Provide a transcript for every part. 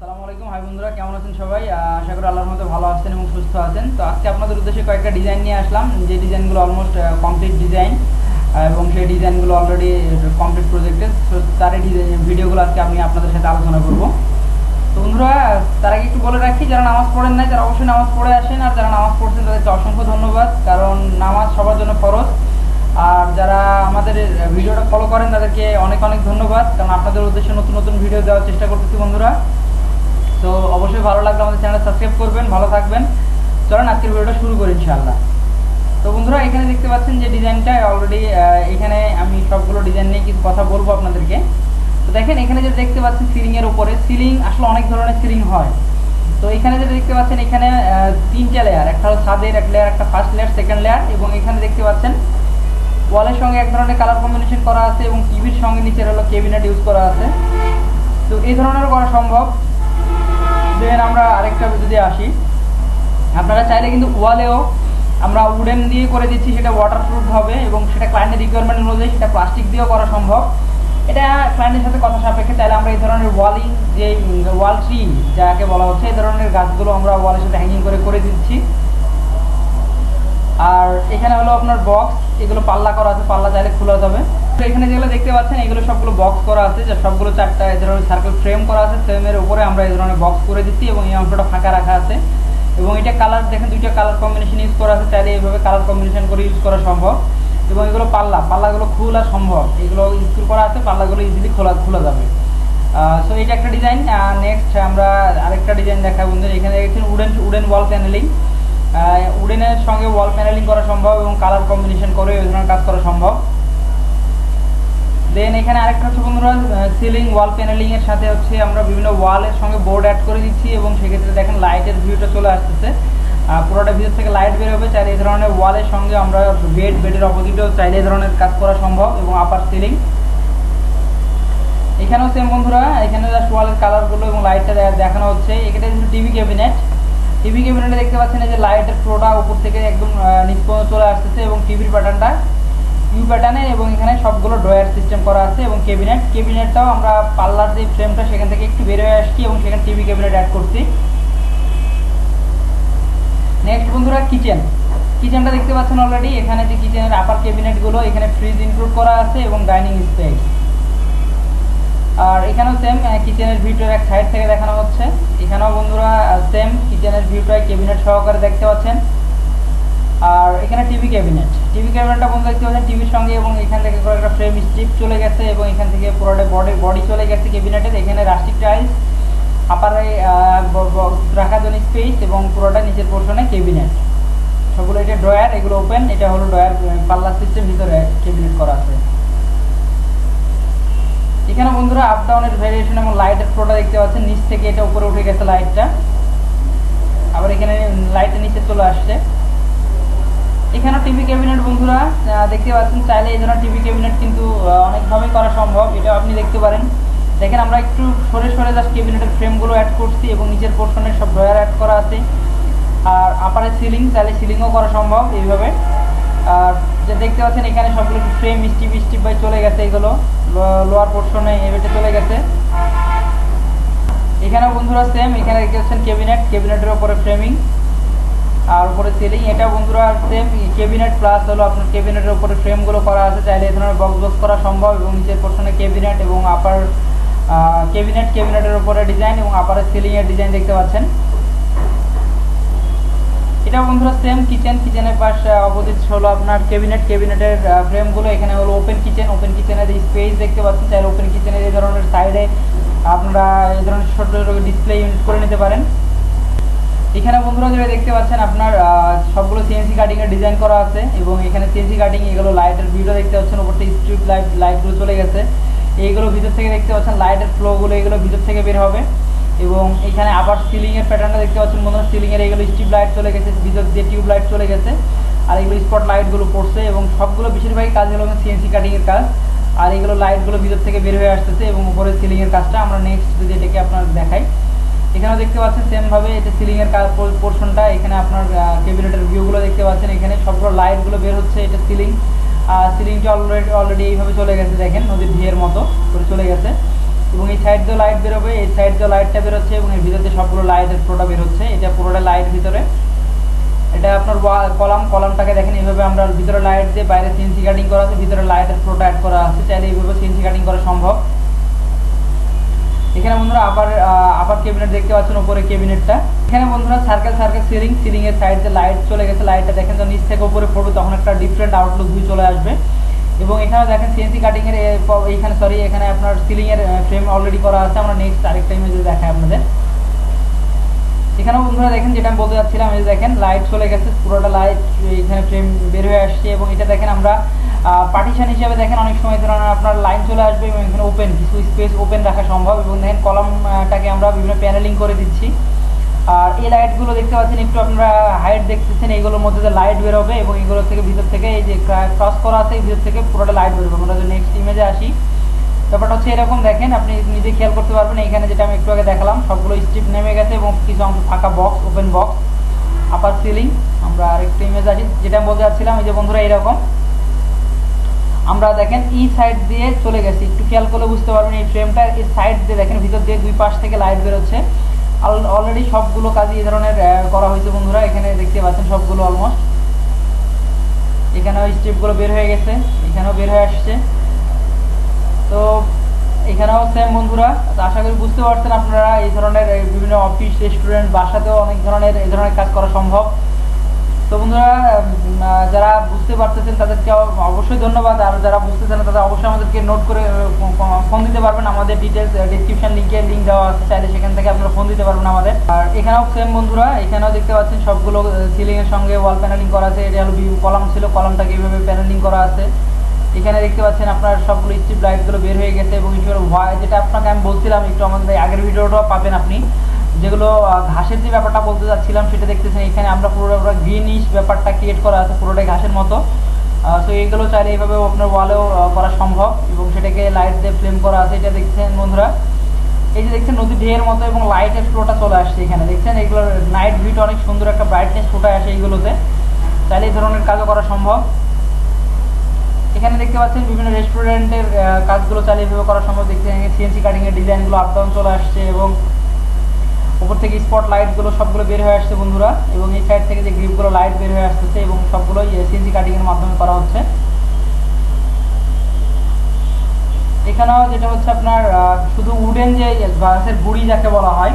আসসালামু আলাইকুম। হাই বন্ধুরা, কেমন আছেন সবাই? আশা করি আল্লাহর মধ্যে ভালো আছেন এবং সুস্থ আছেন। তো আজকে আপনাদের উদ্দেশ্যে কয়েকটা ডিজাইন নিয়ে আসলাম। যে ডিজাইনগুলো অলমোস্ট কমপ্লিট ডিজাইন এবং সেই ডিজাইনগুলো অলরেডি কমপ্লিট প্রজেক্টেড তো তার ভিডিওগুলো আজকে আমি আপনাদের সাথে আলোচনা করব। তো বন্ধুরা, তার আগে একটু বলে রাখি, যারা নামাজ পড়েন নাই, তারা অবশ্যই নামাজ পড়ে আসেন। আর যারা নামাজ পড়ছেন, তাদেরকে অসংখ্য ধন্যবাদ, কারণ নামাজ সবার জন্য ফরজ। আর যারা আমাদের ভিডিওটা ফলো করেন, তাদেরকে অনেক অনেক ধন্যবাদ, কারণ আপনাদের উদ্দেশ্যে নতুন নতুন ভিডিও দেওয়ার চেষ্টা করতেছি বন্ধুরা। তো অবশ্যই ভালো লাগলে আমাদের চ্যানেল সাবস্ক্রাইব করবেন, ভালো থাকবেন। চলেন, আজকের ভিডিওটা শুরু করি ইনশাআল্লাহ। তো বন্ধুরা, এখানে দেখতে পাচ্ছেন যে ডিজাইনটা অলরেডি এখানে আমি সবগুলো ডিজাইন নিয়ে কিছু কথা বলব আপনাদেরকে। তো দেখেন, এখানে যে দেখতে পাচ্ছেন সিলিংয়ের উপরে সিলিং আসলে অনেক ধরনের সিলিং হয়। তো এখানে যেটা দেখতে পাচ্ছেন, এখানে তিনটা লেয়ার একটা হলো ছাদের এক লেয়ার একটা ফার্স্ট লেয়ার সেকেন্ড লেয়ার এবং এখানে দেখতে পাচ্ছেন ওয়ালের সঙ্গে এক ধরনের কালার কম্বিনেশন করা আছে এবং টিভির সঙ্গে নিচের হলো কেবিনেট ইউজ করা আছে। তো এই ধরনের করা সম্ভব। দেন আমরা আরেকটা যদি আসি, আপনারা চাইলে কিন্তু ওয়ালেও আমরা উডেন দিয়ে করে দিচ্ছি, সেটা ওয়াটারপ্রুফ হবে এবং সেটা ক্লায়েন্টের রিকোয়ারমেন্ট অনুযায়ী সেটা প্লাস্টিক দিয়েও করা সম্ভব। এটা ক্লায়েন্টের সাথে কথা সাপেক্ষে তাহলে আমরা এই ধরনের ওয়ালিং যে ওয়াল ট্রি যাকে বলা হচ্ছে, এই ধরনের গাছগুলো আমরা ওয়ালের সাথে হ্যাঙ্গিং করে করে দিচ্ছি। আর এখানে হলো আপনার বক্স এগুলো পাল্লা করা আছে, পাল্লা চাইলে খোলা যাবে। তো এখানে যেগুলো দেখতে পাচ্ছেন, এগুলো সবগুলো বক্স করা আছে, যে সবগুলো চারটা এই ধরনের সার্কেল ফ্রেম করা আছে ফ্রেমের উপরে আমরা এই ধরনের বক্স করে দিচ্ছি এবং এই অংশটা ফাঁকা রাখা আছে। এবং এটা কালার দেখেন দুইটা কালার কম্বিনেশন ইউজ করা আছে, চাইলে এইভাবে কালার কম্বিনেশন করে ইউজ করা সম্ভব। এবং এগুলো পাল্লা, পাল্লাগুলো খোলা সম্ভব। এগুলো স্ক্রু করা আছে, পাল্লাগুলো ইজিলি খোলা খোলা যাবে। সো এটা একটা ডিজাইন নেক্সট আমরা আরেকটা ডিজাইন দেখাবো বন্ধুরা। এখানে দেখছেন উডেন উডেন ওয়াল প্যানেলিং উডেনের সঙ্গে ওয়াল প্যানেলিং করা সম্ভব এবং কালার কম্বিনেশন করে এই ধরনের কাজ করা সম্ভব। দেন এখানে আরেকটা হচ্ছে বন্ধুরা সিলিং ওয়াল প্যানেলিং এর সাথে হচ্ছে আমরা বিভিন্ন ওয়ালের সঙ্গে বোর্ড অ্যাড করে দিচ্ছি এবং সেক্ষেত্রে দেখেন লাইটের ভিউটা চলে আসতেছে। পুরোটা ভিতর থেকে লাইট বের হবে, চাইলে এই ধরনের ওয়ালের সঙ্গে আমরা বেড বেডের অপোজিটেও চাইলে এই ধরনের কাজ করা সম্ভব এবং আপার সিলিং এখানেও সেম বন্ধুরা, এখানে জাস্ট ওয়ালের কালারগুলো এবং লাইটটা দেখানো হচ্ছে। এখানে টিভি ক্যাবিনেট টিভি ক্যাবিনেটে দেখতে পাচ্ছেন, এই যে লাইটের ফ্লোটা উপর থেকে একদম নিচ পর্যন্ত চলে আসতেছে এবং টিভির প্যাটার্নটা ইউ প্যাটার্নে এবং এখানে সবগুলো ড্রয়ার সিস্টেম করা আছে এবং কেবিনেট কেবিনেটটাও আমরা পাল্লার যে ফ্রেমটা সেখান থেকে একটু বের হয়ে আসছি এবং সেখানে টিভি ক্যাবিনেট অ্যাড করছি। নেক্সট বন্ধুরা কিচেন কিচেনটা দেখতে পাচ্ছেন অলরেডি এখানে যে কিচেনের আপার ক্যাবিনেটগুলো এখানে ফ্রিজ ইনক্লুড করা আছে এবং ডাইনিং স্পেস আর এখানেও সেম কিচেনের ভিউটার এক সাইড থেকে দেখানো হচ্ছে। এখানেও বন্ধুরা সেম কিচেনের ভিউটা ক্যাবিনেট সহকারে দেখতে পাচ্ছেন। আর এখানে টিভি ক্যাবিনেট টিভি ক্যাবিনেটটা বন্ধু দেখতে পাচ্ছেন টিভির সঙ্গে এবং এখান থেকে করে একটা ফ্রেম স্ট্রিপ চলে গেছে এবং এখান থেকে পুরোটা বডি বডি চলে গেছে ক্যাবিনেটের এখানে রাস্টিক টাইলস আপারে রাখার জন্য স্পেস এবং পুরোটা নিচের পোর্শনে ক্যাবিনেট সবগুলো এটা ড্রয়ার এগুলো ওপেন এটা হলো ড্রয়ার পাল্লা সিস্টেম ভিতরে ক্যাবিনেট করা আছে। এখানে বন্ধুরা আপ ডাউনের ভেরিয়েশন এবং লাইটের ফ্লোটা দেখতে পাচ্ছেন নিচ থেকে এটা উপরে উঠে গেছে লাইটটা আবার এখানে লাইটের নিচে চলে আসছে। এখানে টিভি ক্যাবিনেট বন্ধুরা দেখতে পাচ্ছেন চাইলে এই ধরনের টিভি ক্যাবিনেট কিন্তু আহ, অনেকভাবেই করা সম্ভব। এটা আপনি দেখতে পারেন। দেখেন আমরা একটু সরে সরে জাস্ট ক্যাবিনেটের ফ্রেমগুলো অ্যাড করছি এবং নিচের পোর্শনের সব ড্রয়ার অ্যাড করা আছে। আর আপারে সিলিং চাইলে সিলিংও করা সম্ভব এইভাবে। আর যে দেখতে পাচ্ছেন, এখানে সবগুলো ফ্রেম স্টিপ স্টিপ বাই চলে গেছে এগুলো। লোয়ার পোর্শনে এবেটে চলে গেছে। এখানে বন্ধুরা সেম এখানে দেখতে পাচ্ছেন ক্যাবিনেট ক্যাবিনেটের উপরে ফ্রেমিং আর উপরে সিলিং এটা বন্ধুরা সেম ক্যাবিনেট প্লাস হলো আপনার ক্যাবিনেটের উপরে ফ্রেমগুলো করা আছে, চাইলে এই ধরনের বক্স বক্স করা সম্ভব এবং নিচের পোর্শনে ক্যাবিনেট এবং আপার ক্যাবিনেট ক্যাবিনেটের উপরে ডিজাইন এবং আপারের সিলিং এর ডিজাইন দেখতে পাচ্ছেন। এটা বন্ধুরা সেম কিচেন কিচেনের পাশ অপোজিট হলো আপনার ক্যাবিনেট ক্যাবিনেটের ফ্রেমগুলো এখানে হলো ওপেন কিচেন ওপেন কিচেনের স্পেস দেখতে পাচ্ছেন। চাইলে ওপেন কিচেনের এই ধরনের সাইডে আপনারা এই ধরনের ছোট ছোট ডিসপ্লে ইউনিট করে নিতে পারেন। এখানে বন্ধুরা যেটা দেখতে পাচ্ছেন, আপনার সবগুলো সিএনসি কাটিং এর ডিজাইন করা আছে এবং এখানে সিএনসি কাটিং এগুলো লাইটের ভিডিও দেখতে পাচ্ছেন। থেকে স্ট্রিপ লাইট লাইটগুলো চলে গেছে। এইগুলো ভিতর থেকে দেখতে পাচ্ছেন লাইটের ফ্লোগুলো এগুলো ভিতর থেকে বের হবে। এবং এখানে আবার সিলিং এর প্যাটার্নটা দেখতে পাচ্ছেন মনে হচ্ছে সিলিং এর এগুলো স্ট্রিপ লাইট চলে গেছে, ভিতর দিয়ে টিউব লাইট চলে গেছে। আর এগুলো স্পট লাইটগুলো পড়ছে এবং সবগুলো বেশিরভাগই কাজ হলো সিএনসি কাটিং এর কাজ। আর এগুলো লাইটগুলো ভিতর থেকে বের হয়ে আসতেছে এবং উপরে সিলিং এর কাজটা আমরা নেক্সট যদি এটাকে আপনার দেখাই। এখানেও দেখতে পাচ্ছেন সেম ভাবে এটা সিলিং এর কাজ পোর্শনটা এখানে আপনার ক্যাবিনেটের ভিউগুলো দেখতে পাচ্ছেন। এখানে সবগুলো লাইটগুলো বের হচ্ছে, এটা সিলিং আর সিলিংটা অলরেডি অলরেডি এইভাবে চলে গেছে, দেখেন, নদীর ঢিয়ের মতো করে চলে গেছে। এবং এই সাইড দিয়ে লাইট বেরোবে, এই সাইড দিয়ে লাইটটা বেরোচ্ছে এবং এর ভিতরে সবগুলো লাইটের প্রোটা বেরোচ্ছে এটা পুরোটা লাইট ভিতরে। এটা আপনার কলাম, কলামটাকে দেখেন, এইভাবে আমরা ভিতরে লাইট দিয়ে বাইরে সিএনসি কাটিং করা আছে, ভিতরে লাইটের প্রোটা অ্যাড করা আছে। চাইলে এইভাবে সিএনসি কাটিং করা সম্ভব। এখানে বন্ধুরা আবার আবার ক্যাবিনেট দেখতে পাচ্ছেন উপরে ক্যাবিনেটটা এখানে বন্ধুরা সার্কেল সার্কেল সিলিং সিলিং এর সাইডে লাইট চলে গেছে। লাইটটা দেখেন, যখন নিচ থেকে উপরে পড়বে, তখন একটা ডিফারেন্ট আউটলুক ভিউ চলে আসবে। এবং এখানে দেখেন সিএনসি কাটিং এর, এ- এইখানে সরি এখানে আপনার সিলিং এর ফ্রেম অলরেডি করা আছে। আমরা নেক্সট আরেকটা ইমেজে দেখাই আপনাদের। এখানেও বন্ধুরা দেখেন, যেটা আমি বলতে যাচ্ছিলাম, এই দেখেন লাইট চলে গেছে, পুরোটা লাইট এখানে ফ্রেম বের হয়ে আসছে এবং এটা দেখেন আমরা পার্টিশন হিসেবে দেখেন অনেক সময় ধরনের আপনার লাইন চলে আসবে এবং এখানে ওপেন কিছু স্পেস ওপেন রাখা সম্ভব। এবং দেখেন কলমটাকে আমরা বিভিন্ন প্যানেলিং করে দিচ্ছি। আর এই লাইটগুলো দেখতে পাচ্ছেন, একটু আপনারা হাইট দেখতেছেন, এইগুলোর মধ্যে যে লাইট বেরোবে এবং এগুলোর থেকে ভিতর থেকে এই যে ক্রস করা আছে, এই ভিতর থেকে পুরোটা লাইট বেরোবে। আমরা যদি নেক্সট ইমেজে আসি, ব্যাপারটা হচ্ছে এরকম দেখেন, আপনি নিজে খেয়াল করতে পারবেন এখানে যেটা আমি একটু আগে দেখালাম, সবগুলো স্ট্রিপ নেমে গেছে এবং কিছু অংশ ফাঁকা box open box upper ceiling আমরা আরেকটা ইমেজ আসি, যেটা বলতে চাচ্ছিলাম এই যে বন্ধুরা এরকম আমরা দেখেন, এই সাইড দিয়ে চলে গেছি। একটু খেয়াল করলে বুঝতে পারবেন, এই ফ্রেমটা এই সাইড দিয়ে দেখেন, ভিতর দিয়ে দুই পাশ থেকে লাইট বেরোচ্ছে। অলরেডি সবগুলো কাজই এই ধরনের করা হয়েছে বন্ধুরা। এখানে দেখতে পাচ্ছেন সবগুলো অলমোস্ট এখানেও স্ট্রিপগুলো বের হয়ে গেছে। এখানেও বের হয়ে আসছে। তো এখানেও সেম বন্ধুরা। তো আশা করি বুঝতে পারছেন আপনারা এই ধরনের বিভিন্ন অফিস রেস্টুরেন্ট বাসাতেও অনেক ধরনের, এই ধরনের কাজ করা সম্ভব। তো বন্ধুরা যারা বুঝতে পারতেছেন তাদেরকে অবশ্যই ধন্যবাদ। আর যারা বুঝতেছেন না, তারা অবশ্যই আমাদেরকে নোট করে ফোন দিতে পারবেন। আমাদের ডিটেলস ডিসক্রিপশন লিঙ্কে লিঙ্ক দেওয়া আছে। চাইলে সেখান থেকে ফোন দিতে পারবেন আমাদের। আর এখানেও সেম বন্ধুরা, এখানেও দেখতে পাচ্ছেন সবগুলো সিলিং এর সঙ্গে ওয়াল প্যানেলিং করা আছে। এটা হলো কলাম ছিল কলামটাকে এইভাবে প্যানেলিং করা আছে। এখানে দেখতে পাচ্ছেন আপনার সবগুলো স্ট্রিপ লাইটগুলো বের হয়ে গেছে এবং এগুলো ভয় যেটা আপনাকে আমি বলছিলাম একটু আমাদের আগের ভিডিওটাও পাবেন আপনি। যেগুলো ঘাসের যে ব্যাপারটা বলতে চাচ্ছিলাম সেটা দেখতেছেন। এখানে আমরা পুরো গ্রিনিশ ব্যাপারটা ক্রিয়েট করা আছে, পুরোটাই ঘাসের মতো। সো এইগুলো চাইলে এইভাবে আপনার ওয়ালেও করা সম্ভব এবং সেটাকে লাইট দিয়ে ফ্লেম করা আছে। এটা দেখছেন বন্ধুরা এই যে দেখছেন নদী ঢেউয়ের মতো এবং লাইটের ফ্লোটা চলে আসছে এখানে। দেখছেন এগুলোর নাইট ভিউটা অনেক সুন্দর একটা ব্রাইটনেস ফুটে আসে এইগুলোতে। চাইলে এই ধরনের কাজও করা সম্ভব। এখানে দেখতে পাচ্ছেন বিভিন্ন রেস্টুরেন্টের কাজগুলো চালিয়ে এভাবে করা সম্ভব। দেখছেন সিএনসি কাটিংয়ের ডিজাইনগুলো আপ ডাউন চলে আসছে এবং উপর থেকে স্পট লাইটগুলো সবগুলো বের হয়ে আসছে বন্ধুরা। এবং এই সাইড থেকে যে গ্রিপগুলো লাইট বের হয়ে আসতেছে এবং সবগুলোই সিএনসি কাটিংয়ের মাধ্যমে করা হচ্ছে। এখানেও যেটা হচ্ছে আপনার শুধু উডেন যে গাছের গুড়ি যাকে বলা হয়,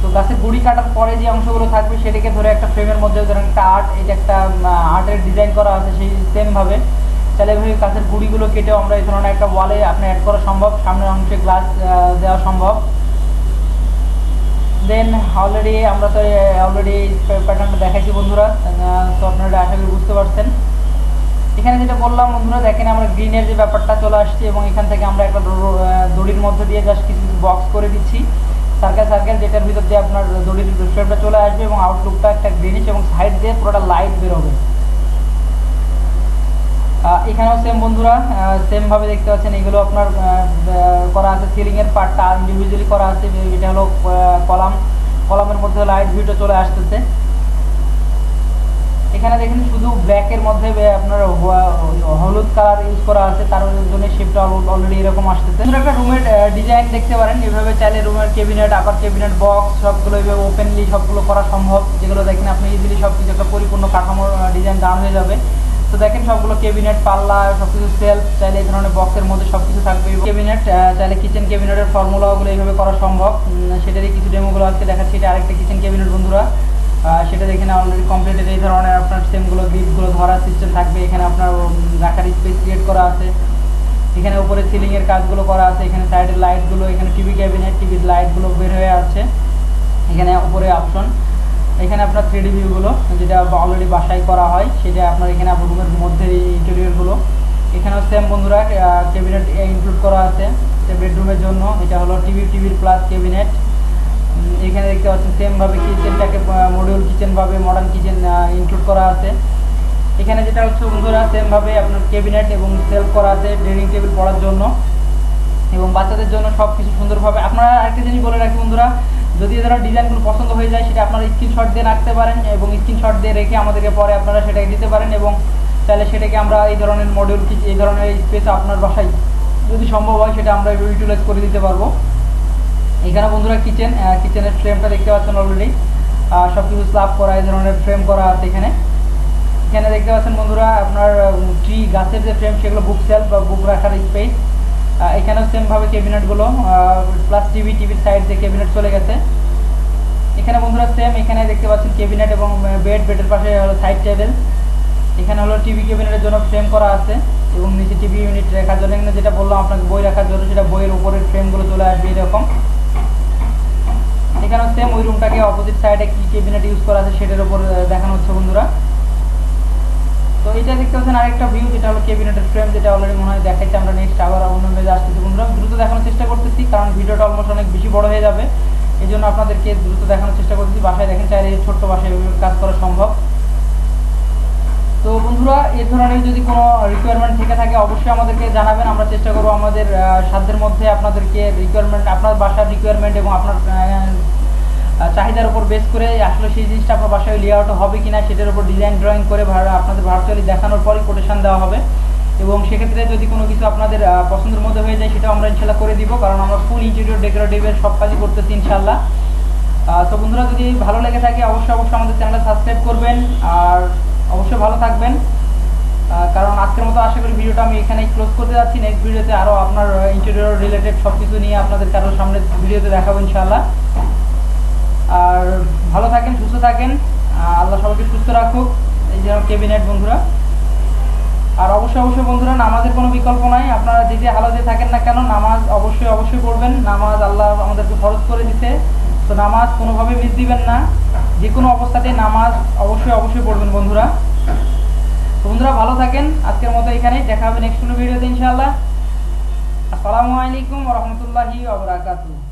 তো গাছের গুড়ি কাটার পরে যে অংশগুলো থাকবে সেটাকে ধরে একটা ফ্রেমের মধ্যে ধরেন একটা আর্ট এটা একটা আর্টের ডিজাইন করা আছে সেই সেম ভাবে। তাহলে এভাবে গাছের গুড়িগুলো কেটেও আমরা এই ধরনের একটা ওয়ালে আপনার অ্যাড করা সম্ভব সামনের অংশে গ্লাস দেওয়া সম্ভব। দেন অলরেডি আমরা তো অলরেডি প্যাটার্নটা দেখাইছি বন্ধুরা তো আপনারা আশা করি বুঝতে পারছেন। এখানে যেটা বললাম বন্ধুরা, দেখেন আমরা গ্রিনের যে ব্যাপারটা চলে আসছে এবং এখান থেকে আমরা একটা দড়ির মধ্যে দিয়ে জাস্ট কিছু কিছু বক্স করে দিচ্ছি। সার্কেল সার্কেল যেটার ভিতর দিয়ে আপনার দড়ির শেপটা চলে আসবে এবং আউটলুকটা একটা গ্রিনিশ এবং সাইড দিয়ে পুরোটা লাইট বেরোবে। এখানেও সেম বন্ধুরা সেমভাবে দেখতে পাচ্ছেন, এগুলো আপনার করা আছে সিলিংয়ের পার্টটা ইন্ডিভিজুয়ালি করা আছে এটা হলো কলাম। কলামের মধ্যে লাইট ভিউটা চলে আসতেছে। এখানে দেখেন শুধু ব্ল্যাক এর মধ্যে আপনার হলুদ কালার ইউজ করা আছে, তার জন্য শেপটা অলরেডি এরকম আসতেছে। একটা রুমের ডিজাইন দেখতে পারেন, এভাবে চাইলে রুমের ক্যাবিনেট আপার ক্যাবিনেট বক্স সবগুলো এভাবে ওপেনলি সবগুলো করা সম্ভব। যেগুলো দেখেন আপনি ইজিলি সব কিছু একটা পরিপূর্ণ কাঠামোর ডিজাইন দান হয়ে যাবে। তো দেখেন সবগুলো ক্যাবিনেট পাল্লা সবকিছু সেলফ চাইলে এই ধরনের বক্সের মধ্যে সবকিছু থাকবে। ক্যাবিনেট চাইলে কিচেন ক্যাবিনেটের ফর্মুলাগুলো এইভাবে করা সম্ভব। সেটারই কিছু ডেমোগুলো আজকে দেখাচ্ছি, এটা আরেকটা কিচেন ক্যাবিনেট বন্ধুরা। সেটা দেখে অলরেডি কমপ্লিটেড এই ধরনের আপনার সেমগুলো গ্রিপগুলো ধরার সিস্টেম থাকবে। এখানে আপনার রাখার স্পেস ক্রিয়েট করা আছে। এখানে উপরে সিলিংয়ের কাজগুলো করা আছে। এখানে সাইডের লাইটগুলো এখানে টিভি ক্যাবিনেট টিভির লাইটগুলো বের হয়ে আছে এখানে উপরে অপশন এখানে আপনার থ্রিডি ভিউগুলো যেটা অলরেডি বাসায় করা হয়। সেটা আপনার এখানে আপনার রুমের মধ্যে ইন্টেরিয়রগুলো এখানেও সেম বন্ধুরা ক্যাবিনেট ইনক্লুড করা আছে। বেডরুমের জন্য এটা হলো টিভি টিভির প্লাস ক্যাবিনেট এখানে দেখতে পাচ্ছেন সেমভাবে কিচেনটাকে মডিউল কিচেনভাবে মডার্ন কিচেন ইনক্লুড করা আছে। এখানে যেটা হচ্ছে বন্ধুরা সেমভাবে আপনার ক্যাবিনেট এবং সেলফ করা আছে ড্রেনিং টেবিল পড়ার জন্য। এবং বাচ্চাদের জন্য সব কিছু সুন্দরভাবে আপনারা আরেকটা জিনিস বলে রাখি বন্ধুরা, যদি ধরনের ডিজাইনগুলো পছন্দ হয়ে যায়, সেটা আপনারা স্ক্রিনশট দিয়ে রাখতে পারেন এবং স্ক্রিনশট দিয়ে রেখে আমাদেরকে পরে আপনারা সেটাকে দিতে পারেন এবং তাহলে সেটাকে আমরা এই ধরনের মডিউল এই ধরনের স্পেস আপনার বাসায় যদি সম্ভব হয়, সেটা আমরা ইউটিলাইজ করে দিতে পারব। এখানে বন্ধুরা কিচেন কিচেনের ফ্রেমটা দেখতে পাচ্ছেন অলরেডি সব কিছু স্লাব করা, এই ধরনের ফ্রেম করা আছে এখানে। এখানে দেখতে পাচ্ছেন বন্ধুরা, আপনার ট্রি গাছের যে ফ্রেম সেগুলো বুক সেলফ বা বুক রাখার স্পেস এখানেও সেমভাবে ক্যাবিনেটগুলো প্লাস টিভি টিভির সাইড যে ক্যাবিনেট চলে গেছে। এখানে বন্ধুরা সেম এখানে দেখতে পাচ্ছেন ক্যাবিনেট এবং বেড বেডের পাশে হলো সাইড টেবিল এখানে হলো টিভি ক্যাবিনেটের জন্য ফ্রেম করা আছে এবং নিচে টিভি ইউনিট রাখার জন্য। এখানে যেটা বললাম, আপনাকে বই রাখার জন্য, সেটা বইয়ের উপরের ফ্রেমগুলো চলে আসবে এরকম। এখানে সেম ওই রুমটাকে অপোজিট সাইডে কি ক্যাবিনেট ইউজ করা আছে সেটার উপর দেখানো হচ্ছে বন্ধুরা। তো এটা দেখতে পাচ্ছেন আরেকটা ভিউ যেটা হলো ক্যাবিনেটের ফ্রেম যেটা অলরেডি মনে হয় দেখাইছে আমরা নেক্সট আবার অন্য মেজে আসতেছি বন্ধুরা। দ্রুত দেখানোর চেষ্টা করতেছি, কারণ ভিডিওটা অলমোস্ট অনেক বেশি বড় হয়ে যাবে। এই জন্য আপনাদেরকে দ্রুত দেখানোর চেষ্টা করতেছি। বাসায় দেখেন চাইলে ছোট্ট বাসায় কাজ করা সম্ভব। তো বন্ধুরা, এ ধরনের যদি কোনো রিকোয়ারমেন্ট থেকে থাকে, অবশ্যই আমাদেরকে জানাবেন। আমরা চেষ্টা করব আমাদের সাধ্যের মধ্যে আপনাদেরকে রিকোয়ারমেন্ট আপনার বাসার রিকোয়ারমেন্ট এবং আপনার চাহিদার উপর বেস করে আসলে সেই জিনিসটা আপনার বাসায় লেআউট হবে কিনা সেটার উপর ডিজাইন ড্রয়িং করে আপনাদের ভার্চুয়ালি দেখানোর পরই কোটেশন দেওয়া হবে। এবং সেক্ষেত্রে যদি কোনো কিছু আপনাদের পছন্দের মধ্যে হয়ে যায় সেটাও আমরা ইনশাল্লাহ করে দিব, কারণ আমরা ফুল ইন্টেরিয়র ডেকোরেটিভের সব কাজই করতেছি ইনশাল্লাহ তো বন্ধুরা যদি ভালো লেগে থাকে অবশ্যই অবশ্যই আমাদের চ্যানেলটা সাবস্ক্রাইব করবেন, আর অবশ্যই ভালো থাকবেন। কারণ আজকের মতো আশা করি ভিডিওটা আমি এখানে ক্লোজ করতে যাচ্ছি। নেক্সট ভিডিওতে আরও আপনার ইন্টেরিয়র রিলেটেড সব কিছু নিয়ে আপনাদের কারোর সামনে ভিডিওতে দেখাবো ইনশাআল্লাহ। আর ভালো থাকেন, সুস্থ থাকেন। আল্লাহ সবাইকে সুস্থ রাখুক। এই যে কেবিনেট বন্ধুরা। আর অবশ্যই অবশ্যই বন্ধুরা, নামাজের কোনো বিকল্প নাই। আপনারা যে যে হালাতে থাকেন না কেন, নামাজ অবশ্যই অবশ্যই পড়বেন। নামাজ আল্লাহ আমাদেরকে ফরজ করে দিতে তো নামাজ কোনোভাবে মিস দিবেন না। যে কোনো অবস্থাতে নামাজ অবশ্যই অবশ্যই পড়বেন বন্ধুরা। তো বন্ধুরা, ভালো থাকেন। আজকের মতো এখানেই। দেখা হবে নেক্সট কোনো ভিডিওতে ইনশাআল্লাহ। আসসালামু আলাইকুম রহমতুল্লাহি ওবরাকাতুহ